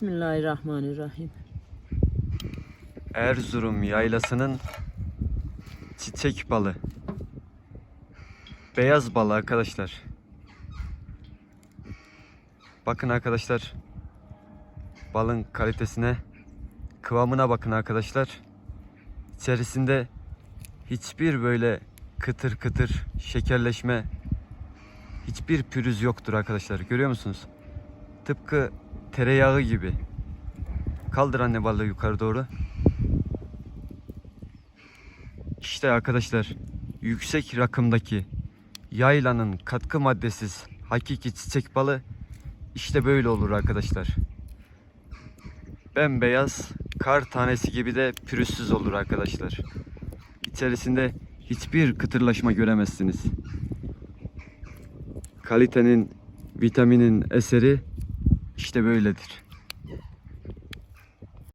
Bismillahirrahmanirrahim. Erzurum yaylasının çiçek balı. Beyaz balı arkadaşlar. Bakın arkadaşlar. Balın kalitesine, kıvamına bakın arkadaşlar. İçerisinde hiçbir böyle kıtır kıtır şekerleşme, hiçbir pürüz yoktur arkadaşlar. Görüyor musunuz? Tıpkı tereyağı gibi. Kaldır anne balığı yukarı doğru. İşte arkadaşlar yüksek rakımdaki yaylanın katkı maddesiz hakiki çiçek balı işte böyle olur arkadaşlar. Bembeyaz kar tanesi gibi de pürüzsüz olur arkadaşlar. İçerisinde hiçbir kıtırlaşma göremezsiniz. Kalitenin, vitaminin eseri işte böyledir.